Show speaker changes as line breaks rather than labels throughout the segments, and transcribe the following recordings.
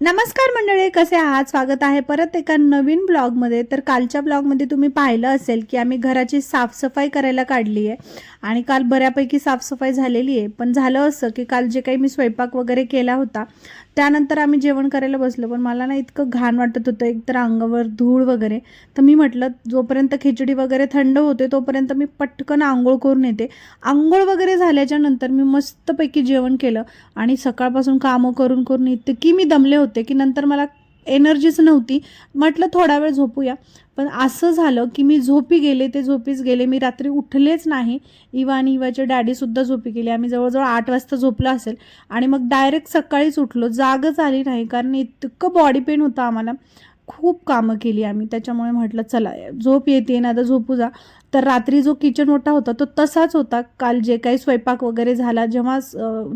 नमस्कार मंडळी कसे आहात? स्वागत आहे परत एका नवीन ब्लॉगमध्ये. तर कालच्या ब्लॉगमध्ये तुम्ही पाहिलं असेल की आम्ही घराची साफसफाई करायला काढली आहे आणि काल बऱ्यापैकी साफसफाई झालेली आहे. पण झालं असं की काल जे काही मी स्वयंपाक वगैरे केला होता त्यानंतर आम्ही जेवण करायला बसलो पण मला ना इतकं घाण वाटत होतं एकतर अंगावर धूळ वगैरे. तर मी म्हटलं जोपर्यंत खिचडी वगैरे थंड होते तोपर्यंत मी पटकन आंघोळ करून येते. आंघोळ वगैरे झाल्याच्यानंतर मी मस्तपैकी जेवण केलं आणि सकाळपासून कामं करून करून इतकी मी दमले होते की नंतर मला एनर्जीच नव्हती. म्हटलं थोडा वेळ झोपूया. पण असं झालं की मी झोपी गेले ते झोपीच गेले. मी रात्री उठलेच नाही. इवा आणि इवाचे डॅडीसुद्धा झोपी गेले. आम्ही जवळजवळ आठ वाजता झोपलं असेल. आणि मग डायरेक्ट सकाळीच उठलो. जागच आली नाही कारण इतकं बॉडी पेन होतं आम्हाला. खूप कामं केली आम्ही. त्याच्यामुळे म्हटलं चला झोप येते ना आता झोपू जा. तर रात्री जो किचन ओटा होता तो तसाच होता. काल जे काही स्वयंपाक वगैरे झाला जेव्हा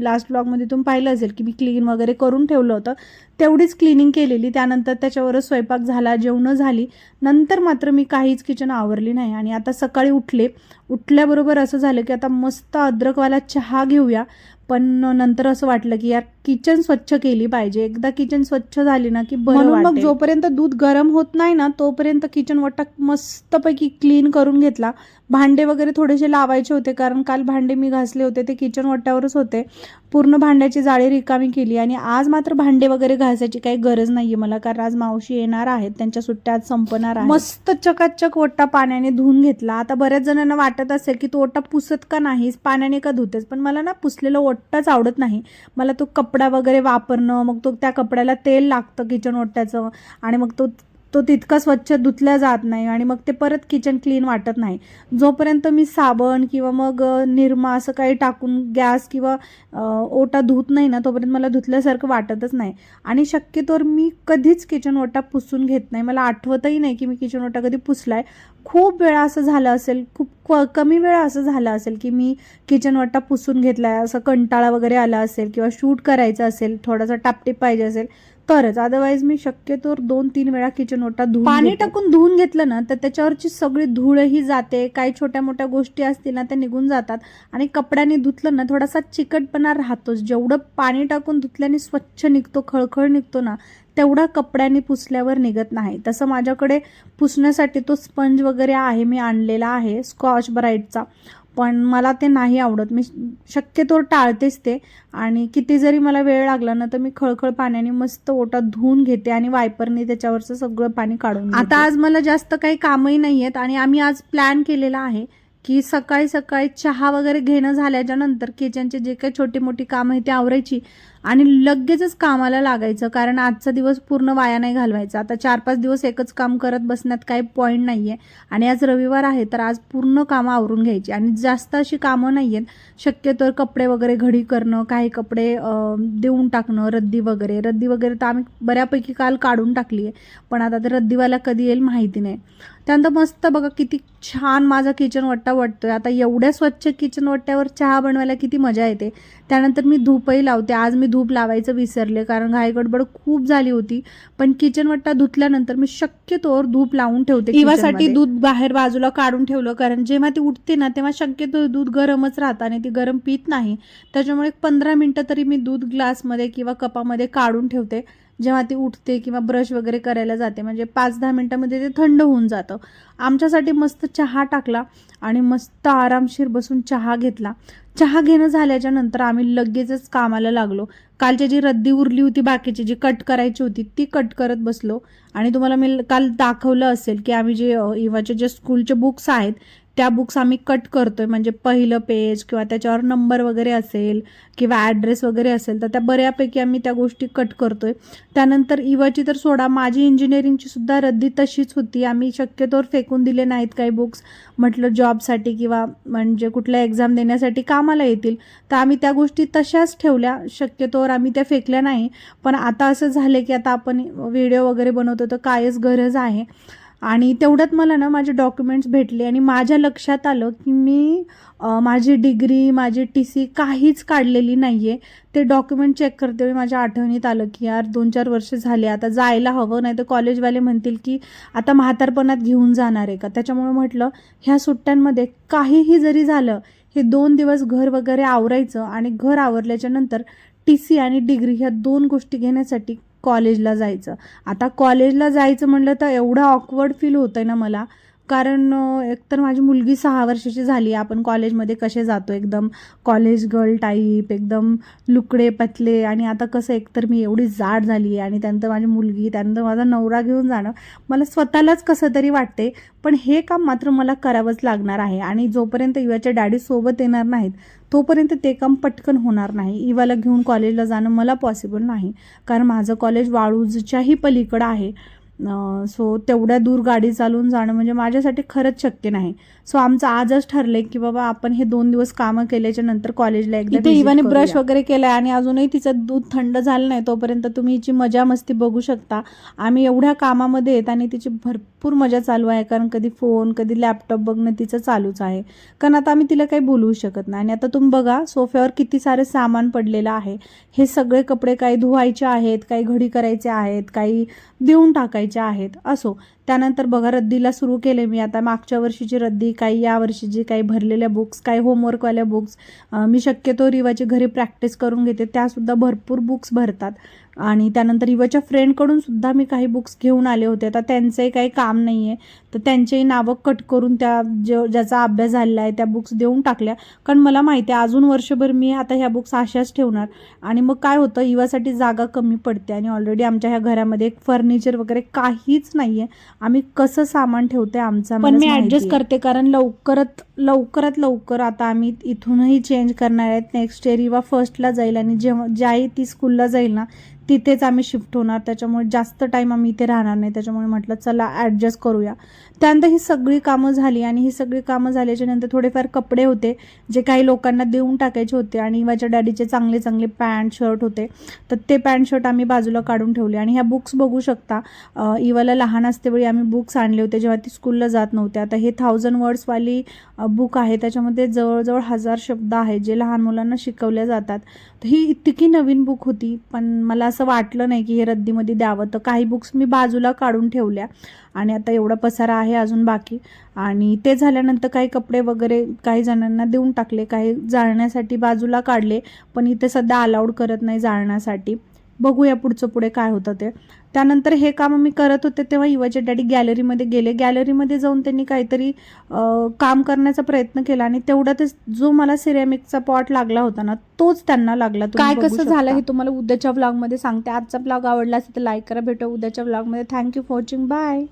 लास्ट ब्लॉगमध्ये तुम्ही पाहिलं असेल की मी क्लीन वगैरे करून ठेवलं होतं तेवढीच क्लिनिंग केलेली. त्यानंतर त्याच्यावरच स्वयंपाक झाला जेवणं झाली. नंतर मात्र मी काहीच किचन आवरली नाही. आणि आता सकाळी उठले. उठल्याबरोबर असं झालं की आता मस्त अद्रकवाला चहा घेऊया. पण नंतर असं वाटलं की यार किचन स्वच्छ केली पाहिजे एकदा किचन स्वच्छ झाली ना की बरं मग. जोपर्यंत दूध गरम होत नाही ना तोपर्यंत किचन वट्टा मस्तपैकी क्लीन करून घेतला भांडे वगैरे थोडेसे लावायचे होते कारण काल भांडे मी घासले होते ते किचन वट्ट्यावरच होते. पूर्ण भांड्याची जाळी रिकामी केली आणि आज मात्र भांडे वगैरे घासायची काही गरज नाहीये मला कारण आज मावशी येणार आहेत त्यांच्या सुट्ट्या आज संपणार आहे मस्त चकाचक ओटा पाण्याने धुवून घेतला. आता बऱ्याच जणांना वाटत असेल की तो ओटा पुसत का नाहीस पाण्याने का धुतेस पण मला ना पुसलेलं ओटाच आवडत नाही. मला तो कपडा वगैरे वापरणं मग तो त्या कपड्याला तेल लागतं किचन ओट्याचं आणि मग तो तो तितका स्वच्छ धुतला जात नाही आणि मग ते परत किचन क्लीन वाटत नाही. जोपर्यंत मी साबण किंवा मग निरमा असं काही टाकून गॅस किंवा ओटा धुत नाही ना तोपर्यंत मला धुतल्यासारखं वाटतच नाही. आणि शक्यतोवर मी कधीच किचन ओटा पुसून घेत नाही. मला आठवतही नाही की मी किचन ओटा कधी पुसलाय. खूप वेळा असं झालं असेल खूप कमी वेळा असं झालं असेल की मी किचन ओटा पुसून घेतला आहे असं कंटाळा वगैरे आला असेल किंवा शूट करायचं असेल थोडासा टापटीप पाहिजे असेल तरच अदरवाईज मी शक्यतोवर दोन तीन वेळा किचन ओटा धुवून पाणी टाकून धुवून घेतलं ना तर त्याच्यावरची सगळी धूळही जाते काही छोट्या मोठ्या गोष्टी असतील ना त्या निघून जातात. आणि कपड्याने धुतलं ना थोडासा चिकटपणा राहतोच. जेवढं पाणी टाकून धुतल्याने स्वच्छ निघतो खळखळ निघतो ना तेवढा कपड्याने पुसल्यावर निघत नाही. तसं माझ्याकडे पुसण्यासाठी तो स्पंज वगैरे आहे मी आणलेला आहे स्कॉच ब्राईटचा. पण मला ते नाही आवडत. मी शक्यतो टाळतेच ते. आणि किती जरी मला वेळ लागला ना तर मी खळखळ पाण्याने मस्त ओटा धुवून घेते आणि वायपरने त्याच्यावरचं सगळं पाणी काढून आता आज मला जास्त काही कामही नाही आहेत आणि आम्ही आज प्लॅन केलेला आहे की सकाळी सकाळी चहा वगैरे घेणं झाल्याच्यानंतर किचनचे जे काही छोटी मोठी कामं आहे ते आवरायची आणि लगेचच कामाला लागायचं कारण आजचा दिवस पूर्ण वाया नाही घालवायचा. आता चार पाच दिवस एकच काम करत बसण्यात काही पॉईंट नाही आहे आणि आज रविवार आहे तर आज पूर्ण कामं आवरून घ्यायची. आणि जास्त अशी कामं नाही आहेत शक्यतो कपडे वगैरे घडी करणं काही कपडे देऊन टाकणं रद्दी वगैरे. रद्दी वगैरे तर आम्ही बऱ्यापैकी काल काढून टाकली आहे पण आता ते रद्दीवाला कधी येईल माहिती नाही. त्यानंतर मस्त बघा किती छान माझा किचन वट्टा वाटतोय. आता एवढ्या स्वच्छ किचन वट्ट्यावर चहा बनवायला किती मजा येते. त्यानंतर मी धूपही लावते. आज मी धूप लावायचं विसरले कारण घाई गडबड खूप झाली होती. पण किचन वट्टा धुतल्यानंतर मी शक्यतोवर धूप लावून ठेवते इवासाठी. दूध बाहेर बाजूला काढून ठेवलं कारण जेव्हा ती उठते ना तेव्हा शक्यतो दूध गरमच राहतं आणि ती गरम पित नाही. त्याच्यामुळे पंधरा मिनटं तरी मी दूध ग्लासमध्ये किंवा कपामध्ये काढून ठेवते. जेव्हा ती उठते किंवा ब्रश वगैरे करायला जाते म्हणजे पाच दहा मिनटामध्ये ते थंड होऊन जातं. आमच्यासाठी मस्त चहा टाकला आणि मस्त आरामशीर बसून चहा घेतला. चहा घेणं झाल्याच्यानंतर आम्ही लगेचच कामाला लागलो. कालची जी रद्दी उरली होती बाकीची जी कट करायची होती ती कट करत बसलो. आणि तुम्हाला मी काल दाखवलं असेल की आम्ही जे इवाचे जे स्कूलचे बुक्स आहेत त्या बुक्स आम्ही कट करतोय. म्हणजे पहिलं पेज किंवा त्याच्यावर नंबर वगैरे असेल किंवा ॲड्रेस वगैरे असेल तर त्या बऱ्यापैकी आम्ही त्या गोष्टी कट करतोय. त्यानंतर इवाची तर सोडा माझी इंजिनिअरिंगची सुद्धा रद्दी तशीच होती. आम्ही शक्यतोवर फेकून दिले नाहीत काही बुक्स म्हटलं जॉबसाठी किंवा म्हणजे कुठल्या एक्झाम देण्यासाठी कामाला येतील. तर आम्ही त्या गोष्टी तशाच ठेवल्या. शक्यतोवर आम्ही त्या फेकल्या नाही. पण आता असं झालं की आता आपण व्हिडिओ वगैरे बनवतो तर कायच गरज आहे. आणि तेवढ्यात मला ना माझे डॉक्युमेंट्स भेटले आणि माझ्या लक्षात आलं की मी माझी डिग्री माझी टी सी काहीच काढलेली नाही आहे ते डॉक्युमेंट चेक करते वेळी माझ्या आठवणीत आलं की यार दोन चार वर्ष झाले आता जायला हवं नाही तर कॉलेजवाले म्हणतील की आता म्हातारपणात घेऊन जाणार आहे का? त्याच्यामुळे म्हटलं ह्या सुट्ट्यांमध्ये काहीही जरी झालं हे दोन दिवस घर वगैरे आवरायचं आणि घर आवरल्याच्या नंतर टी सी आणि डिग्री ह्या दोन गोष्टी घेण्यासाठी कॉलेजला जायचं. आता कॉलेजला जायचं म्हणलं तर एवढं ऑकवर्ड फील होतं आहे ना मला. कारण एकतर माझी मुलगी सहा वर्षाची झाली आपण कॉलेजमध्ये कसे जातो? एकदम कॉलेज गर्ल टाईप एकदम लुकडे पतले. आणि आता कसं एकतर मी एवढी जाड झाली आहे आणि त्यानंतर माझी मुलगी त्यानंतर माझा नवरा घेऊन जाणं मला स्वतःलाच कसं तरी वाटते. पण हे काम मात्र मला करावंच लागणार आहे. आणि जोपर्यंत युवाच्या डॅडी सोबत येणार नाहीत तोपर्यंत ते काम पटकन होणार नाही. इवाला घेऊन कॉलेजला जाणं मला पॉसिबल नाही. कारण माझं कॉलेज वाळूजच्याही पलीकडं आहे. सो तेवढ्या दूर गाडी चालवून जाणं म्हणजे माझ्यासाठी खरंच शक्य नाही. सो आमचं आजच ठरलंय की बाबा आपण हे दोन दिवस कामं केल्याच्यानंतर कॉलेजला एकदा
इथे इवाने ब्रश. वगैरे केलाय आणि अजूनही तिचं दूध थंड झालं नाही तोपर्यंत तुम्ही हिची मजा मस्ती बघू शकता.
आम्ही एवढ्या कामामध्ये आहेत आणि तिची भरपूर मजा चालू आहे कारण कधी फोन कधी लॅपटॉप बघणं तिचं चालूच आहे. कारण आता आम्ही तिला काही बोलवू शकत नाही. आणि आता तुम्ही बघा सोफ्यावर किती सारे सामान पडलेलं आहे. हे सगळे कपडे काही धुवायचे आहेत काही घडी करायचे आहेत काही देऊन टाकायचे आहेत. असो. त्यानंतर बघा रद्दीला सुरू केले मी. आता मागच्या वर्षीची रद्दी काही यावर्षी जे काही भरलेल्या बुक्स काही होमवर्कवाल्या बुक्स मी शक्यतो रिवाची घरी प्रॅक्टिस करून घेते. त्यासुद्धा भरपूर बुक्स भरतात. आणि त्यानंतर रिवाच्या फ्रेंडकडून सुद्धा मी काही बुक्स घेऊन आले होते. आता त्यांचंही काही काम नाही आहे तर त्यांचेही नावं कट करून त्या जो ज्याचा अभ्यास झालेला आहे त्या बुक्स देऊन टाकल्या. कारण मला माहिती आहे अजून वर्षभर मी आता ह्या बुक्स अशाच ठेवणार. आणि मग काय होतं युवासाठी जागा कमी पडते. आणि ऑलरेडी आमच्या ह्या घरामध्ये एक फर्निचर वगैरे काहीच नाही आहे आम्ही कसं सामान ठेवते आमचं
पण मी ऍडजस्ट करते कारण लवकरात
लवकरात लवकर आता आम्ही इथूनही चेंज करणार आहेत. नेक्स्ट इयर इवा फर्स्टला जाईल आणि जेव्हा ज्याही ती स्कूलला जाईल ना तिथेच आम्ही शिफ्ट होणार. त्याच्यामुळे जास्त टाईम आम्ही इथे राहणार नाही. त्याच्यामुळे म्हटलं चला ॲडजस्ट करूया. त्यानंतर ही सगळी कामं झाली आणि ही सगळी कामं झाल्याच्यानंतर थोडेफार कपडे होते जे काही लोकांना देऊन टाकायचे होते आणि माझ्या डॅडीचे चांगले चांगले पॅन्ट शर्ट होते. तर ते पॅन्ट शर्ट आम्ही बाजूला काढून ठेवले आणि ह्या बुक्स बघू शकता. इवाला लहान असतेवेळी आम्ही बुक्स आणले होते जेव्हा ती स्कूलला जात नव्हते आता हे थाउजंड वर्ड्सवाली बुक आहे. त्याच्यामध्ये जवळजवळ हजार शब्द आहेत जे लहान मुलांना शिकवल्या जातात. तर ही इतकी नवीन बुक होती पण मला असं वाटलं नाही की हे रद्दीमध्ये द्यावं. तर काही बुक्स मी बाजूला काढून ठेवल्या. आणि आता एवढा पसारा आहे अजून बाकी. आणि ते झाल्यानंतर काही कपडे वगैरे काही जणांना देऊन टाकले. काही जाळण्यासाठी बाजूला काढले. पण इथे सध्या अलाउड करत नाही जाळण्यासाठी. बघूया पुढचं पुढे काय होतं ते. त्यानंतर हे काम मी करत होते तेव्हा युवाचे डॅडी गॅलरीमध्ये गेले. गॅलरीमध्ये जाऊन त्यांनी काहीतरी काम करण्याचा प्रयत्न केला आणि तेवढ्यातच जो मला सिरेमिकचा पॉट लागला होता ना तोच त्यांना लागला.
काय कसं. झालं हे तुम्हाला उद्याच्या ब्लॉगमध्ये सांगते. आजचा ब्लॉग आवडला असेल तर लाईक करा भेटू उद्याच्या ब्लॉगमध्ये थँक्यू फॉर वॉचिंग बाय